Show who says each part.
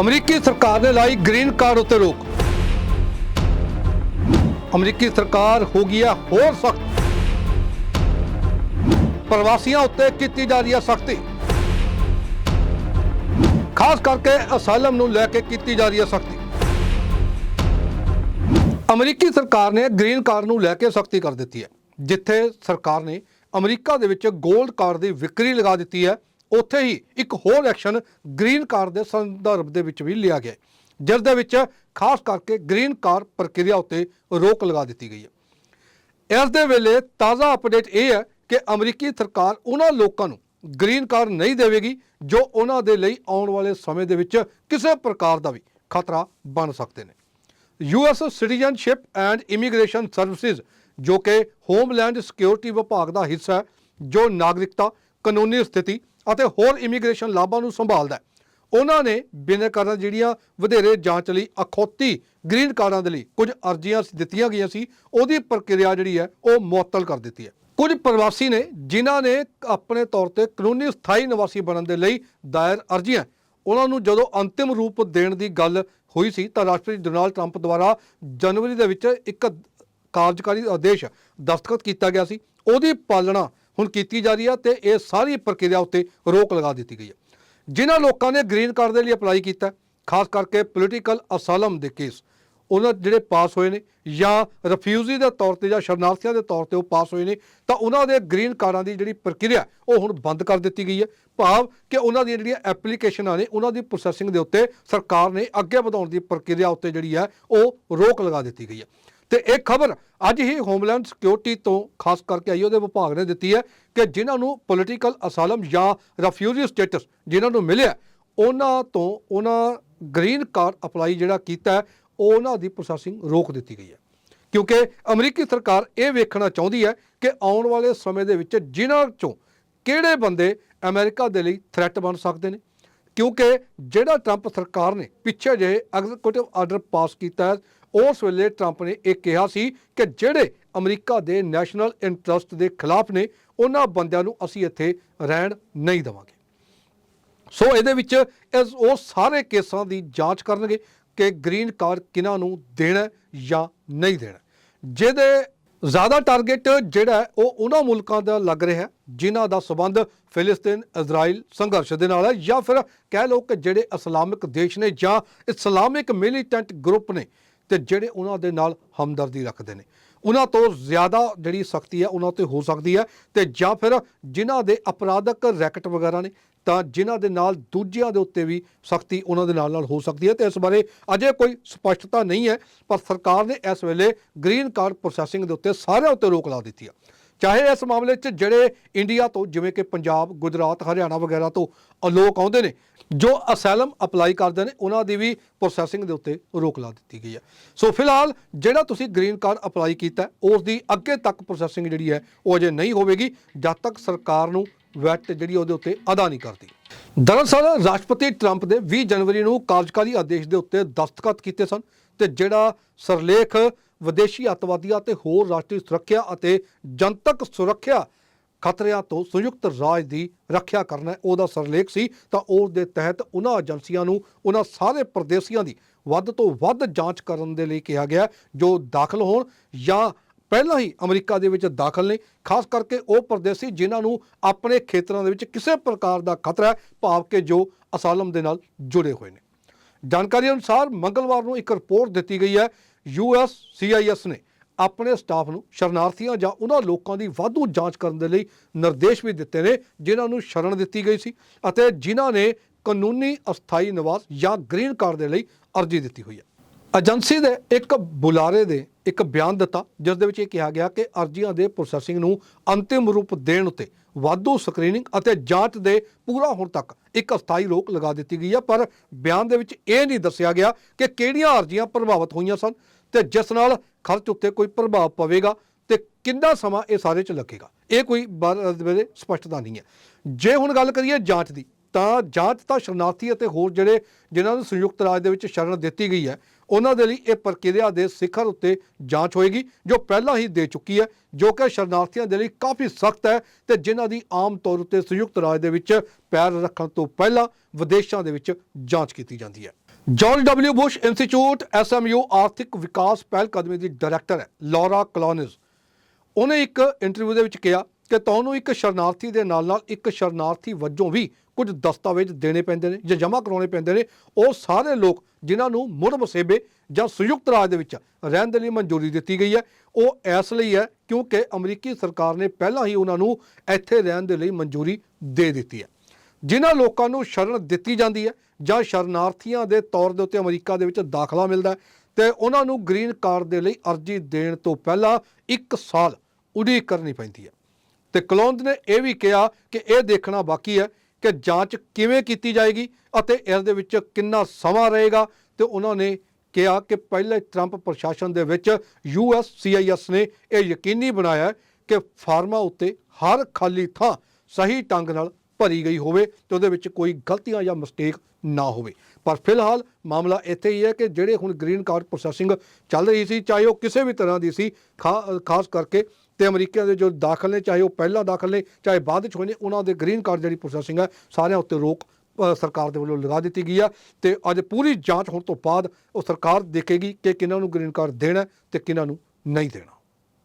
Speaker 1: ਅਮਰੀਕੀ ਸਰਕਾਰ ਨੇ ਲਾਈ ਗ੍ਰੀਨ ਕਾਰਡ ਉੱਤੇ ਰੋਕ। ਅਮਰੀਕੀ ਸਰਕਾਰ ਹੋ ਗਈ ਹੈ ਹੋਰ ਸਖਤ। ਪ੍ਰਵਾਸੀਆਂ ਉੱਤੇ ਕੀਤੀ ਜਾ ਰਹੀ ਹੈ ਸਖਤੀ। ਖਾਸ ਕਰਕੇ ਅਸਾਲਮ ਨੂੰ ਲੈ ਕੇ ਕੀਤੀ ਜਾ ਰਹੀ ਹੈ ਸਖਤੀ। ਅਮਰੀਕੀ ਸਰਕਾਰ ਨੇ ਗ੍ਰੀਨ ਕਾਰਡ ਨੂੰ ਲੈ ਕੇ ਸਖਤੀ ਕਰ ਦਿੱਤੀ ਹੈ, ਜਿੱਥੇ ਸਰਕਾਰ ਨੇ ਅਮਰੀਕਾ ਦੇ ਵਿੱਚ 골ਡ ਕਾਰਡ ਦੀ ਵਿਕਰੀ ਲਗਾ ਦਿੱਤੀ ਹੈ। ਉੱਥੇ ਹੀ ਇੱਕ ਹੋਰ ਐਕਸ਼ਨ ਗ੍ਰੀਨ ਕਾਰਡ ਦੇ ਸੰਦਰਭ ਦੇ ਵਿੱਚ ਵੀ ਲਿਆ ਗਿਆ ਜਿਸ ਦੇ ਵਿੱਚ ਖਾਸ ਕਰਕੇ ਗ੍ਰੀਨ ਕਾਰਡ ਪ੍ਰਕਿਰਿਆ ਉੱਤੇ ਰੋਕ ਲਗਾ ਦਿੱਤੀ ਗਈ ਹੈ। ਇਸ ਦੇ ਵੇਲੇ ਤਾਜ਼ਾ ਅਪਡੇਟ ਇਹ ਹੈ ਕਿ ਅਮਰੀਕੀ ਸਰਕਾਰ ਉਹਨਾਂ ਲੋਕਾਂ ਨੂੰ ਗ੍ਰੀਨ ਕਾਰਡ ਨਹੀਂ ਦੇਵੇਗੀ ਜੋ ਉਹਨਾਂ ਦੇ ਲਈ ਆਉਣ ਵਾਲੇ ਸਮੇਂ ਦੇ ਵਿੱਚ ਕਿਸੇ ਪ੍ਰਕਾਰ ਦਾ ਵੀ ਖਤਰਾ ਬਣ ਸਕਦੇ ਨੇ। US citizenship and immigration services ਜੋ ਕਿ ਹੋਮਲੈਂਡ ਸਿਕਿਉਰਿਟੀ ਵਿਭਾਗ ਦਾ ਹਿੱਸਾ ਹੈ, ਜੋ ਨਾਗਰਿਕਤਾ ਕਾਨੂੰਨੀ ਸਥਿਤੀ ਅਤੇ ਹੋਰ ਇਮੀਗ੍ਰੇਸ਼ਨ ਲਾਭਾਂ ਨੂੰ ਸੰਭਾਲਦਾ ਹੈ। ਉਹਨਾਂ ਨੇ ਬਿਨਾਂ ਜਿਹੜੀਆਂ ਵਧੇਰੇ ਜਾਂਚ ਲਈ ਅਖੌਤੀ ਗ੍ਰੀਨ ਕਾਰਡਾਂ ਦੇ ਲਈ ਕੁਝ ਅਰਜ਼ੀਆਂ ਦਿੱਤੀਆਂ ਗਈਆਂ ਸੀ, ਉਹਦੀ ਪ੍ਰਕਿਰਿਆ ਜਿਹੜੀ ਹੈ, ਉਹ ਮੁਅੱਤਲ ਕਰ ਦਿੱਤੀ ਹੈ। ਕੁਝ ਪ੍ਰਵਾਸੀ ਨੇ, ਜਿਨ੍ਹਾਂ ਨੇ ਆਪਣੇ ਤੌਰ ਤੇ ਕਾਨੂੰਨੀ ਸਥਾਈ ਨਿਵਾਸੀ ਬਣਨ ਦੇ ਲਈ ਦਾਇਰ ਅਰਜ਼ੀਆਂ, ਉਹਨਾਂ ਨੂੰ ਜਦੋਂ ਅੰਤਿਮ ਰੂਪ ਦੇਣ ਦੀ ਗੱਲ ਹੋਈ ਸੀ, ਤਾਂ ਰਾਸ਼ਟਰਪਤੀ ਡੋਨਾਲਡ ਟਰੰਪ ਦੁਆਰਾ ਜਨਵਰੀ ਦੇ ਵਿੱਚ ਇੱਕ ਕਾਰਜਕਾਰੀ ਆਦੇਸ਼ ਦਸਤਖਤ ਕੀਤਾ ਗਿਆ ਸੀ। ਉਹਦੀ ਪਾਲਣਾ ਹੁਣ ਕੀਤੀ ਜਾ ਰਹੀ ਹੈ ਤੇ ਇਹ ਸਾਰੀ ਪ੍ਰਕਿਰਿਆ ਉੱਤੇ ਰੋਕ ਲਗਾ ਦਿੱਤੀ ਗਈ ਹੈ ਜਿਨ੍ਹਾਂ ਲੋਕਾਂ ਨੇ ਗ੍ਰੀਨ ਕਾਰਡ ਦੇ ਲਈ ਅਪਲਾਈ ਕੀਤਾ, ਖਾਸ ਕਰਕੇ ਪੋਲੀਟੀਕਲ ਅਸਾਲਮ ਦੇ ਕੇਸ ਉਹਨਾਂ ਜਿਹੜੇ ਪਾਸ ਹੋਏ ਨੇ ਜਾਂ ਰਿਫਿਊਜੀ ਦੇ ਤੌਰ ਤੇ ਜਾਂ ਸ਼ਰਨਾਰਥੀਆਂ ਦੇ ਤੌਰ ਤੇ ਉਹ ਪਾਸ ਹੋਏ ਨੇ, ਤਾਂ ਉਹਨਾਂ ਦੇ ਗ੍ਰੀਨ ਕਾਰਡਾਂ ਦੀ ਜਿਹੜੀ ਪ੍ਰਕਿਰਿਆ, ਉਹ ਹੁਣ ਬੰਦ ਕਰ ਦਿੱਤੀ ਗਈ ਹੈ ਭਾਵ ਕਿ ਉਹਨਾਂ ਦੀਆਂ ਜਿਹੜੀਆਂ ਐਪਲੀਕੇਸ਼ਨਾਂ ਨੇ, ਉਹਨਾਂ ਦੀ ਪ੍ਰੋਸੈਸਿੰਗ ਦੇ ਉੱਤੇ ਸਰਕਾਰ ਨੇ ਅੱਗੇ ਵਧਾਉਣ ਦੀ ਪ੍ਰਕਿਰਿਆ ਉੱਤੇ ਜਿਹੜੀ ਹੈ ਉਹ ਰੋਕ ਲਗਾ ਦਿੱਤੀ ਗਈ ਹੈ ਤੇ ਇਹ ਖਬਰ ਅੱਜ ਹੀ ਹੋਮਲੈਂਡ ਸਿਕਿਉਰਿਟੀ ਤੋਂ ਖਾਸ ਕਰਕੇ ਆਈ ਉਹਦੇ ਵਿਭਾਗ ਨੇ ਦਿੱਤੀ ਹੈ ਕਿ ਜਿਨ੍ਹਾਂ ਨੂੰ ਪੋਲੀਟੀਕਲ ਅਸਾਲਮ ਜਾਂ ਰਿਫਿਊਜੀ ਸਟੇਟਸ ਜਿਨ੍ਹਾਂ ਨੂੰ ਮਿਲਿਆ ਉਹਨਾਂ ਤੋਂ ਉਹਨਾਂ ਗ੍ਰੀਨ ਕਾਰਡ ਅਪਲਾਈ ਜਿਹੜਾ ਕੀਤਾ ਉਹਨਾਂ ਦੀ ਪ੍ਰੋਸੈਸਿੰਗ ਰੋਕ ਦਿੱਤੀ ਗਈ ਹੈ। ਕਿਉਂਕਿ ਅਮਰੀਕੀ ਸਰਕਾਰ ਇਹ ਵੇਖਣਾ ਚਾਹੁੰਦੀ ਹੈ ਕਿ ਆਉਣ ਵਾਲੇ ਸਮੇਂ ਦੇ ਵਿੱਚ ਜਿਨ੍ਹਾਂ ਚੋਂ ਕਿਹੜੇ ਬੰਦੇ ਅਮਰੀਕਾ ਦੇ ਲਈ ਥ੍ਰੈਟ ਬਣ ਸਕਦੇ ਨੇ, ਕਿਉਂਕਿ ਜਿਹੜਾ ਟਰੰਪ ਸਰਕਾਰ ਨੇ ਪਿੱਛੇ ਜੇ ਐਗਜ਼ੀਕਿਊਟਿਵ ਆਰਡਰ ਪਾਸ ਕੀਤਾ ਹੈ ਉਸ ਵੇਲੇ ਟਰੰਪ ਨੇ ਇਹ ਕਿਹਾ ਸੀ ਕਿ ਜਿਹੜੇ ਅਮਰੀਕਾ ਦੇ ਨੈਸ਼ਨਲ ਇੰਟਰਸਟ ਦੇ ਖਿਲਾਫ ਨੇ, ਉਹਨਾਂ ਬੰਦਿਆਂ ਨੂੰ ਅਸੀਂ ਇੱਥੇ ਰਹਿਣ ਨਹੀਂ ਦੇਵਾਂਗੇ। ਸੋ ਇਹਦੇ ਵਿੱਚ ਇਸ ਉਹ ਸਾਰੇ ਕੇਸਾਂ ਦੀ ਜਾਂਚ ਕਰਨਗੇ ਕਿ ਗ੍ਰੀਨ ਕਾਰਡ ਕਿਹਨਾਂ ਨੂੰ ਦੇਣਾ ਜਾਂ ਨਹੀਂ ਦੇਣਾ ਜਿਹਦੇ ਜ਼ਿਆਦਾ ਟਾਰਗੇਟ ਜਿਹੜਾ ਉਹ ਉਹਨਾਂ ਮੁਲਕਾਂ ਦਾ ਲੱਗ ਰਿਹਾ ਹੈ, ਜਿਨ੍ਹਾਂ ਦਾ ਸਬੰਧ ਫਿਲਿਸਤੀਨ, ਇਜ਼ਰਾਈਲ ਸੰਘਰਸ਼ ਦੇ ਨਾਲ ਹੈ ਜਾਂ ਫਿਰ ਕਹਿ ਲਓ ਕਿ ਜਿਹੜੇ ਇਸਲਾਮਿਕ ਦੇਸ਼ ਨੇ ਜਾਂ ਇਸਲਾਮਿਕ ਮਿਲੀਟੈਂਟ ਗਰੁੱਪ ਨੇ ਤੇ ਜਿਹੜੇ ਉਹਨਾਂ ਦੇ ਨਾਲ ਹਮਦਰਦੀ ਰੱਖਦੇ ਨੇ। ਉਹਨਾਂ ਤੋਂ ਜ਼ਿਆਦਾ ਜਿਹੜੀ ਸਖਤੀ ਹੈ, ਉਹਨਾਂ ਤੇ ਹੋ ਸਕਦੀ ਹੈ ਤੇ ਜਾਂ ਫਿਰ ਜਿਨ੍ਹਾਂ ਦੇ ਅਪਰਾਧਕ ਰੈਕਟ ਵਗੈਰਾ ਨੇ, ਤਾਂ ਜਿਨ੍ਹਾਂ ਦੇ ਨਾਲ ਦੂਜਿਆਂ ਦੇ ਉੱਤੇ ਵੀ ਸਖਤੀ ਉਹਨਾਂ ਦੇ ਨਾਲ ਨਾਲ ਹੋ ਸਕਦੀ ਹੈ ਤੇ ਇਸ ਬਾਰੇ ਅਜੇ ਕੋਈ ਸਪਸ਼ਟਤਾ ਨਹੀਂ ਹੈ, ਪਰ ਸਰਕਾਰ ਨੇ ਇਸ ਵੇਲੇ ਗ੍ਰੀਨ ਕਾਰਡ ਪ੍ਰੋਸੈਸਿੰਗ ਦੇ ਉੱਤੇ ਸਾਰਿਆਂ ਉੱਤੇ ਰੋਕ ਲਾ ਦਿੱਤੀ ਹੈ। ਚਾਹੇ ਇਸ ਮਾਮਲੇ 'ਚ ਜਿਹੜੇ ਇੰਡੀਆ ਤੋਂ, ਜਿਵੇਂ ਕਿ ਪੰਜਾਬ, ਗੁਜਰਾਤ, ਹਰਿਆਣਾ ਵਗੈਰਾ ਤੋਂ ਲੋਕ ਆਉਂਦੇ ਨੇ, ਜੋ ਅਸਾਈਲਮ ਅਪਲਾਈ ਕਰਦੇ ਨੇ, ਉਹਨਾਂ ਦੀ ਵੀ ਪ੍ਰੋਸੈਸਿੰਗ ਦੇ ਉੱਤੇ ਰੋਕ ਲਾ ਦਿੱਤੀ ਗਈ ਹੈ। ਸੋ ਫਿਲਹਾਲ ਜਿਹੜਾ ਤੁਸੀਂ ਗ੍ਰੀਨ ਕਾਰਡ ਅਪਲਾਈ ਕੀਤਾ, ਉਸ ਦੀ ਅੱਗੇ ਤੱਕ ਪ੍ਰੋਸੈਸਿੰਗ ਜਿਹੜੀ ਹੈ, ਉਹ ਅਜੇ ਨਹੀਂ ਹੋਵੇਗੀ, ਜਦ ਤੱਕ ਸਰਕਾਰ ਨੂੰ ਵੈਟ ਜਿਹੜੀ ਉਹਦੇ ਉੱਤੇ ਅਦਾ ਨਹੀਂ ਕਰਦੀ। ਦਰਅਸਲ ਰਾਸ਼ਟਰਪਤੀ ਟਰੰਪ ਦੇ 20 ਜਨਵਰੀ ਨੂੰ ਕਾਰਜਕਾਰੀ ਆਦੇਸ਼ ਦੇ ਉੱਤੇ ਦਸਤਖਤ ਕੀਤੇ ਸਨ ਤੇ ਜਿਹੜਾ ਸਰਲੇਖ ਵਿਦੇਸ਼ੀ ਅੱਤਵਾਦੀਆਂ ਤੇ ਹੋਰ ਰਾਸ਼ਟਰੀ ਸੁਰੱਖਿਆ ਅਤੇ ਜਨਤਕ ਸੁਰੱਖਿਆ ਖਤਰਿਆਂ ਤੋਂ ਸੰਯੁਕਤ ਰਾਜ ਦੀ ਰੱਖਿਆ ਕਰਨਾ ਉਹਦਾ ਸਰਲੇਖ ਸੀ, ਤਾਂ ਉਸ ਦੇ ਤਹਿਤ ਉਹਨਾਂ ਏਜੰਸੀਆਂ ਨੂੰ ਉਹਨਾਂ ਸਾਰੇ ਪ੍ਰਦੇਸੀਆਂ ਦੀ ਵੱਧ ਤੋਂ ਵੱਧ ਜਾਂਚ ਕਰਨ ਦੇ ਲਈ ਕਿਹਾ ਗਿਆ ਜੋ ਦਾਖਲ ਹੋਣ ਜਾਂ ਪਹਿਲਾਂ ਹੀ ਅਮਰੀਕਾ ਦੇ ਵਿੱਚ ਦਾਖਲ ਨੇ, ਖਾਸ ਕਰਕੇ ਉਹ ਪ੍ਰਦੇਸੀ ਜਿਨ੍ਹਾਂ ਨੂੰ ਆਪਣੇ ਖੇਤਰਾਂ ਦੇ ਵਿੱਚ ਕਿਸੇ ਪ੍ਰਕਾਰ ਦਾ ਖਤਰਾ ਹੈ, ਭਾਵ ਕਿ ਜੋ ਅਸਾਲਮ ਦੇ ਨਾਲ ਜੁੜੇ ਹੋਏ ਨੇ। ਜਾਣਕਾਰੀ ਅਨੁਸਾਰ ਮੰਗਲਵਾਰ ਨੂੰ ਇੱਕ ਰਿਪੋਰਟ ਦਿੱਤੀ ਗਈ ਹੈ ਯੂਐਸ ਸੀਆਈਐਸ ਨੇ ਆਪਣੇ ਸਟਾਫ ਨੂੰ ਸ਼ਰਨਾਰਥੀਆਂ ਜਾਂ ਉਹਨਾਂ ਲੋਕਾਂ ਦੀ ਵਾਧੂ ਜਾਂਚ ਕਰਨ ਦੇ ਲਈ ਨਿਰਦੇਸ਼ ਵੀ ਦਿੱਤੇ ਨੇ, ਜਿਨ੍ਹਾਂ ਨੂੰ ਸ਼ਰਨ ਦਿੱਤੀ ਗਈ ਸੀ ਅਤੇ ਜਿਨ੍ਹਾਂ ਨੇ ਕਾਨੂੰਨੀ ਅਸਥਾਈ ਨਿਵਾਸ ਜਾਂ ਗ੍ਰੀਨ ਕਾਰਡ ਦੇ ਲਈ ਅਰਜ਼ੀ ਦਿੱਤੀ ਹੋਈ ਹੈ। ਏਜੰਸੀ ਦੇ ਇੱਕ ਬੁਲਾਰੇ ਦੇ ਇੱਕ ਬਿਆਨ ਦਿੱਤਾ, ਜਿਸ ਦੇ ਵਿੱਚ ਇਹ ਕਿਹਾ ਗਿਆ ਕਿ ਅਰਜ਼ੀਆਂ ਦੇ ਪ੍ਰੋਸੈਸਿੰਗ ਨੂੰ ਅੰਤਿਮ ਰੂਪ ਦੇਣ ਉੱਤੇ ਵਾਧੂ ਸਕਰੀਨਿੰਗ ਅਤੇ ਜਾਂਚ ਦੇ ਪੂਰਾ ਹੋਣ ਤੱਕ ਇੱਕ ਅਸਥਾਈ ਰੋਕ ਲਗਾ ਦਿੱਤੀ ਗਈ ਹੈ, ਪਰ ਬਿਆਨ ਦੇ ਵਿੱਚ ਇਹ ਨਹੀਂ ਦੱਸਿਆ ਗਿਆ ਕਿ ਕਿਹੜੀਆਂ ਅਰਜ਼ੀਆਂ ਪ੍ਰਭਾਵਿਤ ਹੋਈਆਂ ਸਨ। ਤੇ ਜਿਸ ਨਾਲ ਖਰਚ ਉੱਤੇ ਕੋਈ ਪ੍ਰਭਾਵ ਪਵੇਗਾ ਤੇ ਕਿੰਨਾ ਸਮਾਂ ਇਹ ਸਾਰੇ ਚ ਲੱਗੇਗਾ? ਇਹ ਕੋਈ ਬਾਰ- ਵੇਲੇ ਸਪਸ਼ਟਤਾ ਨਹੀਂ ਹੈ। ਜੇ ਹੁਣ ਗੱਲ ਕਰੀਏ ਜਾਂਚ ਦੀ, ਤਾਂ ਜਾਂਚ ਤਾਂ ਸ਼ਰਨਾਰਥੀ ਅਤੇ ਹੋਰ ਜਿਹੜੇ ਜਿਨ੍ਹਾਂ ਨੂੰ ਸੰਯੁਕਤ ਰਾਜ ਦੇ ਵਿੱਚ ਸ਼ਰਨ ਦਿੱਤੀ ਗਈ ਹੈ, ਉਹਨਾਂ ਦੇ ਲਈ ਇਹ ਪ੍ਰਕਿਰਿਆ ਦੇ ਸਿਖਰ ਉੱਤੇ ਜਾਂਚ ਹੋਏਗੀ, ਜੋ ਪਹਿਲਾਂ ਹੀ ਦੇ ਚੁੱਕੀ ਹੈ, ਜੋ ਕਿ ਸ਼ਰਨਾਰਥੀਆਂ ਦੇ ਲਈ ਕਾਫੀ ਸਖਤ ਹੈ ਤੇ ਜਿਨ੍ਹਾਂ ਦੀ ਆਮ ਤੌਰ ਉੱਤੇ ਸੰਯੁਕਤ ਰਾਜ ਦੇ ਵਿੱਚ ਪੈਰ ਰੱਖਣ ਤੋਂ ਪਹਿਲਾਂ ਵਿਦੇਸ਼ਾਂ ਦੇ ਵਿੱਚ ਜਾਂਚ ਕੀਤੀ ਜਾਂਦੀ ਹੈ। George W Bush institute SMU ਆਰਥਿਕ ਵਿਕਾਸ ਪਹਿਲ ਕਦਮੀ ਦੀ ਡਾਇਰੈਕਟਰ ਹੈ, ਲੌਰਾ ਕਲੋਨਿਸ। ਉਹਨੇ ਇੱਕ ਇੰਟਰਵਿਊ ਦੇ ਵਿੱਚ ਕਿਹਾ ਕਿ ਤੁਹਾਨੂੰ ਇੱਕ ਸ਼ਰਨਾਰਥੀ ਦੇ ਨਾਲ ਨਾਲ ਇੱਕ ਸ਼ਰਨਾਰਥੀ ਵਜੋਂ ਵੀ ਕੁਝ ਦਸਤਾਵੇਜ਼ ਦੇਣੇ ਪੈਂਦੇ ਨੇ ਜਾਂ ਜਮ੍ਹਾਂ ਕਰਾਉਣੇ ਪੈਂਦੇ ਨੇ। ਉਹ ਸਾਰੇ ਲੋਕ ਜਿਨ੍ਹਾਂ ਨੂੰ ਮੁੜ ਵਸੇਬੇ ਜਾਂ ਸੰਯੁਕਤ ਰਾਜ ਦੇ ਵਿੱਚ ਰਹਿਣ ਦੇ ਲਈ ਮਨਜ਼ੂਰੀ ਦਿੱਤੀ ਗਈ ਹੈ, ਉਹ ਇਸ ਲਈ ਹੈ ਕਿਉਂਕਿ ਅਮਰੀਕੀ ਸਰਕਾਰ ਨੇ ਪਹਿਲਾਂ ਹੀ ਉਹਨਾਂ ਨੂੰ ਇੱਥੇ ਰਹਿਣ ਦੇ ਲਈ ਮਨਜ਼ੂਰੀ ਦੇ ਦਿੱਤੀ ਹੈ। ਜਿਨ੍ਹਾਂ ਲੋਕਾਂ ਨੂੰ ਸ਼ਰਨ ਦਿੱਤੀ ਜਾਂਦੀ ਹੈ ਜਾਂ ਸ਼ਰਨਾਰਥੀਆਂ ਦੇ ਤੌਰ ਦੇ ਉੱਤੇ ਅਮਰੀਕਾ ਦੇ ਵਿੱਚ ਦਾਖਲਾ ਮਿਲਦਾ ਹੈ ਤੇ ਉਹਨਾਂ ਨੂੰ ਗ੍ਰੀਨ ਕਾਰਡ ਦੇ ਲਈ ਅਰਜ਼ੀ ਦੇਣ ਤੋਂ ਪਹਿਲਾਂ 1 ਸਾਲ ਉਡੀਕ ਕਰਨੀ ਪੈਂਦੀ ਹੈ। ਤੇ ਕਲੋਂਦ ਨੇ ਇਹ ਵੀ ਕਿਹਾ ਕਿ ਇਹ ਦੇਖਣਾ ਬਾਕੀ ਹੈ ਕਿ ਜਾਂਚ ਕਿਵੇਂ ਕੀਤੀ ਜਾਏਗੀ ਅਤੇ ਇਸ ਦੇ ਵਿੱਚ ਕਿੰਨਾ ਸਮਾਂ ਰਹੇਗਾ ਤੇ ਉਹਨਾਂ ਨੇ ਕਿਹਾ ਕਿ ਪਹਿਲੇ ਟਰੰਪ ਪ੍ਰਸ਼ਾਸਨ ਦੇ ਵਿੱਚ ਯੂਐਸਸੀਆਈਐਸ ਨੇ ਇਹ ਯਕੀਨੀ ਬਣਾਇਆ ਕਿ ਫਾਰਮਾਂ ਉੱਤੇ ਹਰ ਖਾਲੀ ਥਾਂ ਸਹੀ ਢੰਗ ਨਾਲ ਭਰੀ ਗਈ ਹੋਵੇ ਤੇ ਉਹਦੇ ਵਿੱਚ ਕੋਈ ਗਲਤੀਆਂ ਜਾਂ ਮਿਸਟੇਕ ਨਾ ਹੋਵੇ। ਪਰ ਫਿਲਹਾਲ ਮਾਮਲਾ ਇੱਥੇ ਹੀ ਹੈ ਕਿ ਜਿਹੜੇ ਹੁਣ ਗ੍ਰੀਨ ਕਾਰਡ ਪ੍ਰੋਸੈਸਿੰਗ ਚੱਲ ਰਹੀ ਸੀ, ਚਾਹੇ ਉਹ ਕਿਸੇ ਵੀ ਤਰ੍ਹਾਂ ਦੀ ਸੀ, ਖਾ- ਖਾਸ ਕਰਕੇ ਤੇ ਅਮਰੀਕਾ ਦੇ ਜੋ ਦਾਖਲ ਨੇ, ਚਾਹੇ ਉਹ ਪਹਿਲਾਂ ਦਾਖਲ ਨੇ ਚਾਹੇ ਬਾਅਦ 'ਚ ਹੋਏ ਨੇ, ਉਹਨਾਂ ਦੇ ਗ੍ਰੀਨ ਕਾਰਡ ਜਿਹੜੀ ਪ੍ਰੋਸੈਸਿੰਗ ਹੈ, ਸਾਰਿਆਂ ਉੱਤੇ ਰੋਕ ਸਰਕਾਰ ਦੇ ਵੱਲੋਂ ਲਗਾ ਦਿੱਤੀ ਗਈ ਆ ਤੇ ਅੱਜ ਪੂਰੀ ਜਾਂਚ ਹੋਣ ਤੋਂ ਬਾਅਦ ਉਹ ਸਰਕਾਰ ਦੇਖੇਗੀ ਕਿ ਕਿਹਨਾਂ ਨੂੰ ਗ੍ਰੀਨ ਕਾਰਡ ਦੇਣਾ ਹੈ ਤੇ ਕਿਹਨਾਂ ਨੂੰ ਨਹੀਂ ਦੇਣਾ।